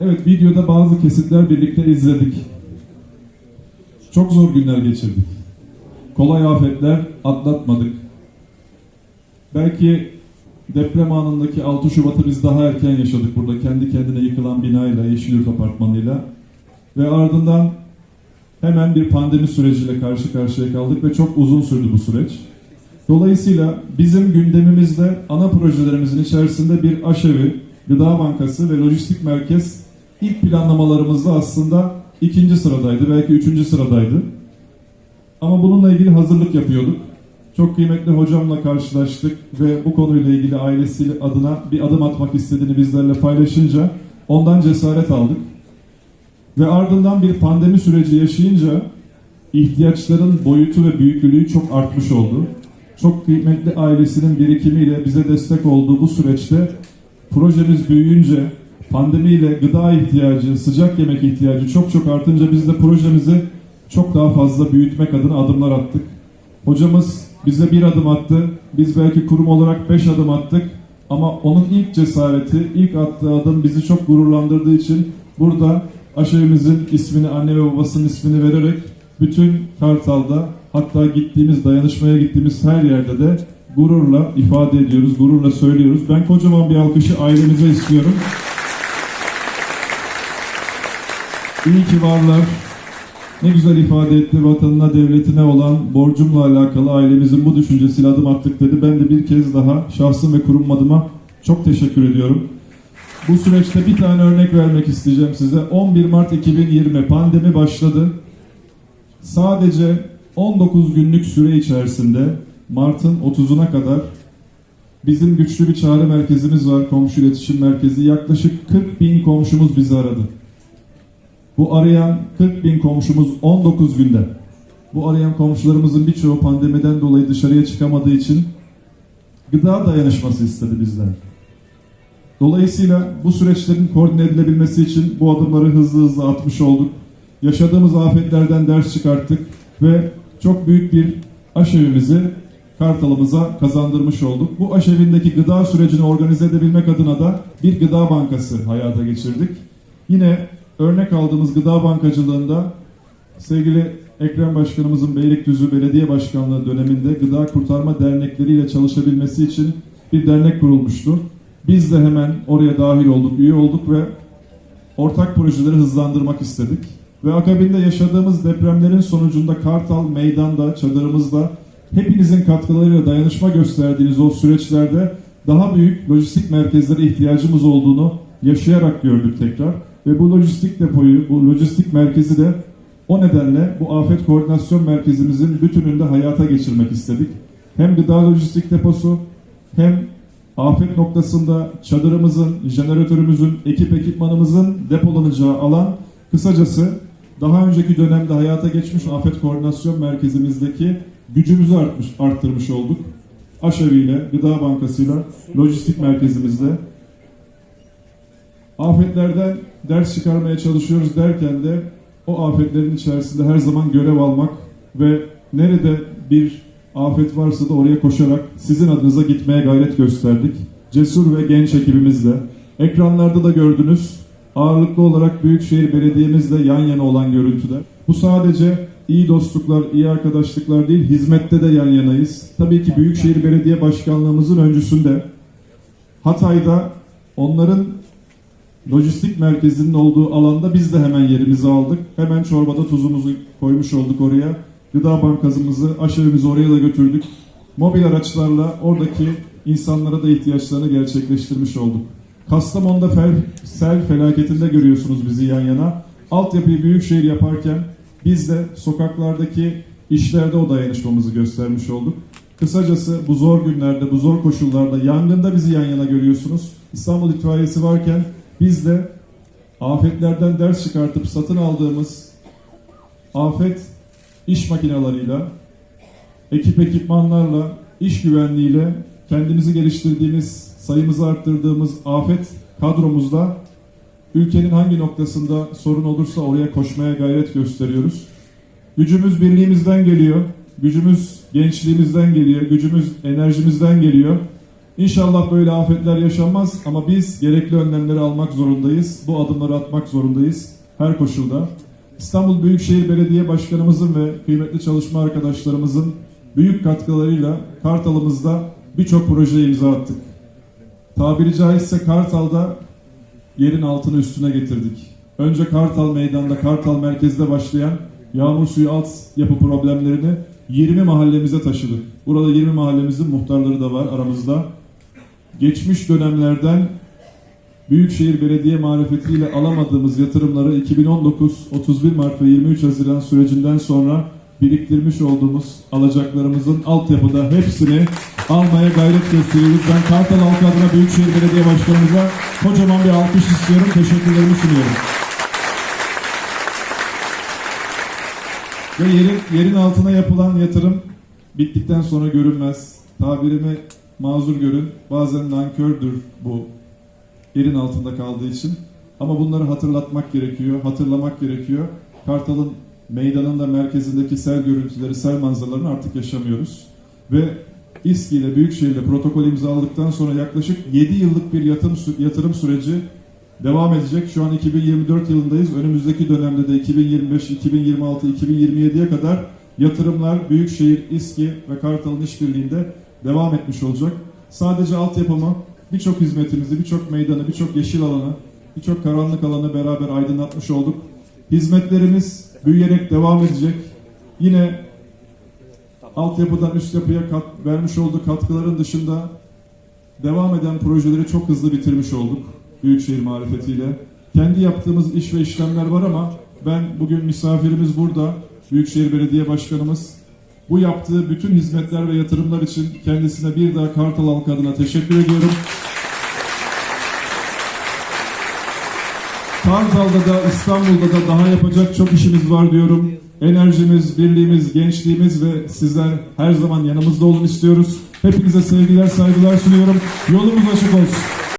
Evet videoda bazı kesitler birlikte izledik. Çok zor günler geçirdik. Kolay afetler atlatmadık. Belki deprem anındaki 6 Şubat'ı biz daha erken yaşadık burada. Kendi kendine yıkılan binayla, Yeşilyurt Apartmanı'yla. Ve ardından hemen bir pandemi süreciyle karşı karşıya kaldık ve çok uzun sürdü bu süreç. Dolayısıyla bizim gündemimizde ana projelerimizin içerisinde bir aşevi, gıda bankası ve lojistik merkez ilk planlamalarımızda aslında ikinci sıradaydı, belki üçüncü sıradaydı. Ama bununla ilgili hazırlık yapıyorduk. Çok kıymetli hocamla karşılaştık ve bu konuyla ilgili ailesi adına bir adım atmak istediğini bizlerle paylaşınca ondan cesaret aldık. Ve ardından bir pandemi süreci yaşayınca ihtiyaçların boyutu ve büyüklüğü çok artmış oldu. Çok kıymetli ailesinin birikimiyle bize destek olduğu bu süreçte projemiz büyüyünce pandemiyle gıda ihtiyacı, sıcak yemek ihtiyacı çok çok artınca biz de projemizi çok daha fazla büyütmek adına adımlar attık. Hocamız bize bir adım attı. Biz belki kurum olarak beş adım attık. Ama onun ilk cesareti, ilk attığı adım bizi çok gururlandırdığı için burada aşevimizin ismini, anne ve babasının ismini vererek bütün Kartal'da hatta gittiğimiz, dayanışmaya gittiğimiz her yerde de gururla ifade ediyoruz, gururla söylüyoruz. Ben kocaman bir alkışı ailemize istiyorum. İyi ki varlar. Ne güzel ifade etti vatanına, devletine olan borcumla alakalı ailemizin bu düşüncesiyle adım attık dedi. Ben de bir kez daha şahsım ve kurum adıma çok teşekkür ediyorum. Bu süreçte bir tane örnek vermek isteyeceğim size. 11 Mart 2020 pandemi başladı. Sadece 19 günlük süre içerisinde Mart'ın 30'una kadar bizim güçlü bir çağrı merkezimiz var, komşu iletişim merkezi. Yaklaşık 40 bin komşumuz bizi aradı. Bu arayan 40 bin komşumuz 19 günde. Bu arayan komşularımızın birçoğu pandemiden dolayı dışarıya çıkamadığı için gıda dayanışması istedi bizden. Dolayısıyla bu süreçlerin koordine edilebilmesi için bu adımları hızlı hızlı atmış olduk. Yaşadığımız afetlerden ders çıkarttık ve çok büyük bir aşevimizi Kartal'ımıza kazandırmış olduk. Bu aşevindeki gıda sürecini organize edebilmek adına da bir gıda bankası hayata geçirdik. Yine örnek aldığımız gıda bankacılığında sevgili Ekrem Başkanımızın Beylikdüzü Belediye Başkanlığı döneminde gıda kurtarma dernekleriyle çalışabilmesi için bir dernek kurulmuştu. Biz de hemen oraya dahil olduk, üye olduk ve ortak projeleri hızlandırmak istedik. Ve akabinde yaşadığımız depremlerin sonucunda Kartal meydanda, çadırımızda hepinizin katkılarıyla dayanışma gösterdiğiniz o süreçlerde daha büyük lojistik merkezlere ihtiyacımız olduğunu yaşayarak gördük tekrar. Ve bu lojistik depoyu, bu lojistik merkezi de o nedenle bu afet koordinasyon merkezimizin bütününde hayata geçirmek istedik. Hem gıda lojistik deposu hem afet noktasında çadırımızın, jeneratörümüzün, ekip ekipmanımızın depolanacağı alan kısacası daha önceki dönemde hayata geçmiş afet koordinasyon merkezimizdeki gücümüzü artmış, arttırmış olduk. Aşevi ile, Gıda Bankası'yla, lojistik merkezimizde afetlerden ders çıkarmaya çalışıyoruz derken de o afetlerin içerisinde her zaman görev almak ve nerede bir afet varsa da oraya koşarak sizin adınıza gitmeye gayret gösterdik. Cesur ve genç ekibimizle. Ekranlarda da gördünüz. Ağırlıklı olarak Büyükşehir Belediye'mizle yan yana olan görüntüler. Bu sadece iyi dostluklar, iyi arkadaşlıklar değil, hizmette de yan yanayız. Tabii ki Büyükşehir Belediye Başkanlığımızın öncüsünde Hatay'da onların lojistik merkezinin olduğu alanda biz de hemen yerimizi aldık. Hemen çorbada tuzumuzu koymuş olduk oraya. Gıda bankasımızı, aşevimizi oraya da götürdük. Mobil araçlarla oradaki insanlara da ihtiyaçlarını gerçekleştirmiş olduk. Kastamonu'da fel, sel felaketinde görüyorsunuz bizi yan yana. Altyapıyı büyükşehir yaparken biz de sokaklardaki işlerde o dayanışmamızı göstermiş olduk. Kısacası bu zor günlerde, bu zor koşullarda yangında bizi yan yana görüyorsunuz. İstanbul itfaiyesi varken biz de afetlerden ders çıkartıp satın aldığımız afet iş makinalarıyla, ekip ekipmanlarla, iş güvenliğiyle kendimizi geliştirdiğimiz, sayımızı arttırdığımız afet kadromuzda ülkenin hangi noktasında sorun olursa oraya koşmaya gayret gösteriyoruz. Gücümüz birliğimizden geliyor, gücümüz gençliğimizden geliyor, gücümüz enerjimizden geliyor. İnşallah böyle afetler yaşanmaz ama biz gerekli önlemleri almak zorundayız. Bu adımları atmak zorundayız her koşulda. İstanbul Büyükşehir Belediye Başkanımızın ve kıymetli çalışma arkadaşlarımızın büyük katkılarıyla Kartal'ımızda birçok projeye imza attık. Tabiri caizse Kartal'da yerin altını üstüne getirdik. Önce Kartal Meydan'da, Kartal Merkez'de başlayan yağmur suyu alt yapı problemlerini 20 mahallemize taşıdık. Burada 20 mahallemizin muhtarları da var aramızda. Geçmiş dönemlerden Büyükşehir Belediye marifetiyle alamadığımız yatırımları 2019 31 Mart ve 23 Haziran sürecinden sonra biriktirmiş olduğumuz alacaklarımızın altyapıda hepsini almaya gayret gösteriyoruz. Ben Kartal halkı adına Büyükşehir Belediye Başkanımıza kocaman bir alkış istiyorum. Teşekkürlerimi sunuyorum. Ve yerin, yerin altına yapılan yatırım bittikten sonra görünmez. Tabirimi mazur görün. Bazen nankördür bu yerin altında kaldığı için. Ama bunları hatırlatmak gerekiyor, hatırlamak gerekiyor. Kartal'ın meydanında merkezindeki sel görüntüleri, sel manzaralarını artık yaşamıyoruz. Ve İSKİ ile Büyükşehir ile protokol imzaladıktan sonra yaklaşık 7 yıllık bir yatırım, yatırım süreci devam edecek. Şu an 2024 yılındayız. Önümüzdeki dönemde de 2025, 2026, 2027'ye kadar yatırımlar Büyükşehir, İSKİ ve Kartal'ın işbirliğinde devam etmiş olacak. Sadece altyapı mı? Birçok hizmetimizi, birçok meydanı, birçok yeşil alanı, birçok karanlık alanı beraber aydınlatmış olduk. Hizmetlerimiz büyüyerek devam edecek. Yine altyapıdan üst yapıya kat, vermiş olduğu katkıların dışında devam eden projeleri çok hızlı bitirmiş olduk Büyükşehir marifetiyle. Kendi yaptığımız iş ve işlemler var ama ben bugün misafirimiz burada. Büyükşehir Belediye Başkanımız bu yaptığı bütün hizmetler ve yatırımlar için kendisine bir daha Kartal halkı adına teşekkür ediyorum. Kartal'da da İstanbul'da da daha yapacak çok işimiz var diyorum. Enerjimiz, birliğimiz, gençliğimiz ve sizler her zaman yanımızda olun istiyoruz. Hepinize sevgiler, saygılar sunuyorum. Yolumuz açık olsun.